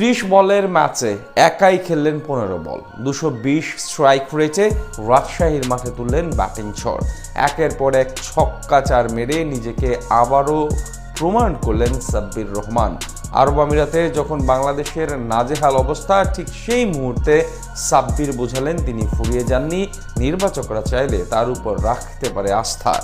ত্রিশ বলের ম্যাচে একাই খেললেন পনেরো বল। দুশো বিশ স্ট্রাইক রেটে রাজশাহীর মাঠে তুললেন ব্যাটিং ঝড় একের পর এক ছক্কা চার মেরে নিজেকে আবারও প্রমাণ করলেন সাব্বির রহমান। আরব আমিরাতে যখন বাংলাদেশের নাজেহাল অবস্থা, ঠিক সেই মুহূর্তে সাব্বির বোঝালেন তিনি ফুরিয়ে যাননি, নির্বাচকরা চাইলে তার উপর রাখতে পারে আস্থা।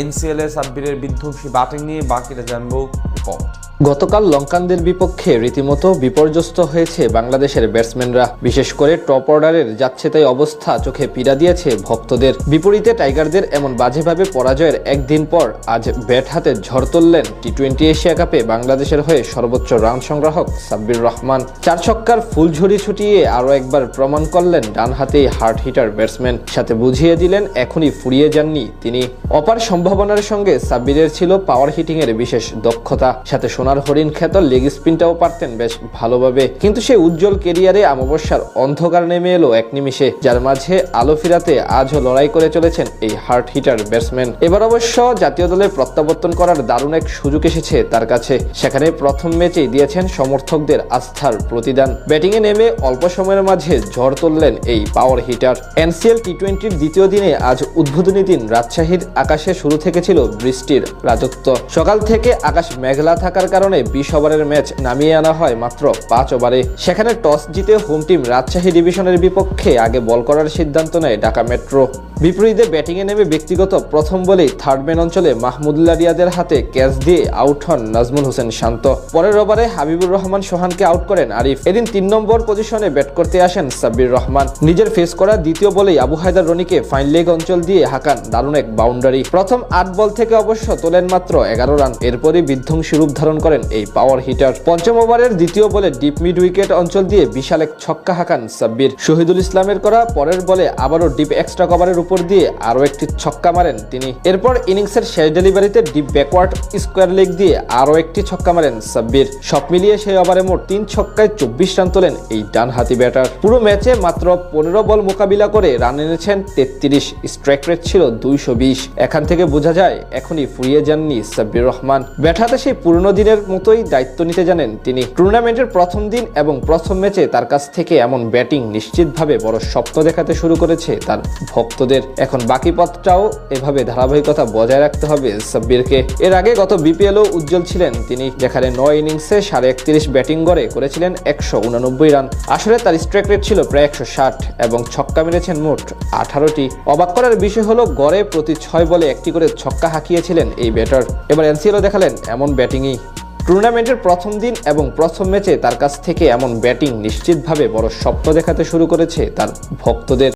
এনসিএলে সাব্বিরের বিধ্বংসী ব্যাটিং নিয়ে বাকিটা জানব রিপোর্ট। গতকাল লঙ্কানদের বিপক্ষে রীতিমতো বিপর্যস্ত হয়েছে বাংলাদেশের ব্যাটসম্যানরা। বিশেষ করে টপ অর্ডারের যাচ্ছে তাই অবস্থা চোখে পীড়া দিয়েছে ভক্তদের। বিপরীতে টাইগারদের এমন বাজেভাবে পরাজয়ের একদিন পর আজ ব্যাট হাতে ঝড় তুললেন টি টোয়েন্টি এশিয়া কাপে বাংলাদেশের হয়ে সর্বোচ্চ রান সংগ্রাহক সাব্বির রহমান। চার ছক্কার ফুলঝুরি ছুটিয়ে আরও একবার প্রমাণ করলেন ডান হাতেই হার্ড হিটার ব্যাটসম্যান। সাথে বুঝিয়ে দিলেন, এখনই ফুরিয়ে যাননি তিনি। অপার সম্ভাবনার সঙ্গে সাব্বিরের ছিল পাওয়ার হিটিং এর বিশেষ দক্ষতা। সাথে সোনার হরিণ খ্যাত লেগ স্পিনটাও পারতেন বেশ ভালোভাবে। কিন্তু সেই উজ্জ্বল কেরিয়ারে অমাবস্যার অন্ধকার নেমে এলো এক নিমিষে, যার মাঝে আলো ফিরাতে আজও লড়াই করে চলেছেন এই হার্ট হিটার ব্যাটসম্যান। এবার অবশ্য জাতীয় দলে প্রত্যাবর্তন করার দারুণ এক সুযোগ এসেছে তার কাছে। সেখানে প্রথম ম্যাচেই দিয়েছেন সমর্থকদের আস্থার প্রতিদান। ব্যাটিংয়ে নেমে অল্প সময়ের মাঝে ঝড় তুললেন এই পাওয়ার হিটার। এনসিএল টি টোয়েন্টির দ্বিতীয় দিনে আজ উদ্বোধনী দিন রাজশাহীর আকাশে শুরু থেকে ছিল বৃষ্টির রাজত্ব। সকাল থেকে আকাশ মেঘলা থাকার কারণে বিশ ওভারের ম্যাচ নামিয়ে আনা হয় মাত্র পাঁচ ওভারে। সেখানে টস জিতে হোম টিম রাজশাহী ডিভিশনের বিপক্ষে আগে বল করার সিদ্ধান্ত নেয় ঢাকা মেট্রো। বিপরীতে ব্যাটিংয়ে নেমে ব্যক্তিগত প্রথম বলেই থার্ড ম্যান অঞ্চলে মাহমুদুল্লাহ রিয়াদের হাতে ক্যাচ দিয়ে আউট হন নাজমুল হোসেন শান্ত। পরের ওভারে হাবিবুর রহমান সোহানকে আউট করেন আরিফ। এদিন তিন নম্বর পজিশনে ব্যাট করতে আসেন সাব্বির রহমান। নিজের ফেস করা দ্বিতীয় বলেই আবু হায়দার রনিকে ফাইন লেগ অঞ্চল দিয়ে হাঁকান দারুণ এক বাউন্ডারি প্রথম আট বল থেকে অবশ্য তোলেন মাত্র এগারো রান। এরপরই বিধ্বংসী রূপ ধারণ করেন এই পাওয়ার হিটার পঞ্চম ওভারের দ্বিতীয় বলে ডিপ মিড উইকেট অঞ্চল দিয়ে বিশাল এক ছক্কা হাঁকান সাব্বির। শহীদুল ইসলামের করা পরের বলে আবারও ডিপ এক্সট্রা কভারের উপর দিয়ে আরও একটি ছক্কা মারেন তিনি। এরপর ইনিংসের শেষ ডেলিভারিতে ডিপ ব্যাকওয়ার্ড স্কোয়ার লেগ দিয়ে আরও একটি ছক্কা মারেন সাব্বির। সব মিলিয়ে সেই ওভারে মোট তিন ছক্কায় চব্বিশ রান তোলেন এই ডানহাতি ব্যাটার। পুরো ম্যাচে মাত্র পনেরো বল মোকাবিলা করে রান এনেছেন তেত্রিশ। স্ট্রাইক রেট ছিল দুইশো বিশ। এখান থেকে বোঝা যায় এখনই ফুরিয়ে যাননি সাব্বির রহমান। ব্যাট হাতে সেই পুরনো দিনের মতোই দায়িত্ব নিতে জানেন তিনি। টুর্নামেন্টের প্রথম দিন এবং প্রথম ম্যাচে তার কাছ থেকে এমন ব্যাটিং নিশ্চিতভাবে বড় স্বপ্ন দেখাতে শুরু করেছে তার ভক্তদের। এখন বাকি পথটাও এভাবে ধারাবাহিকতা বজায় রাখতে হবে সাব্বিরকে। এর আগে গত বিপিএলও উজ্জ্বল ছিলেন তিনি। যেখানে নয় ইনিংসে সাড়ে একত্রিশ ব্যাটিং গড়ে করেছিলেন একশো উনানব্বই রান। আসলে তার স্ট্রাইক রেট ছিল প্রায় একশো ষাট এবং ছক্কা মেরেছেন মোট আঠারোটি। অবাক করার বিষয় হলো, গড়ে প্রতি ছয় বলে একটি করে ছক্কা হাঁকিয়েছিলেন এই ব্যাটার। এবার এনসিএলও দেখালেন এমন ব্যাটিংই। টুর্নামেন্টের প্রথম দিন এবং প্রথম ম্যাচে তার কাছ থেকে এমন ব্যাটিং নিশ্চিতভাবে বড় স্বপ্ন দেখাতে শুরু করেছে তার ভক্তদের।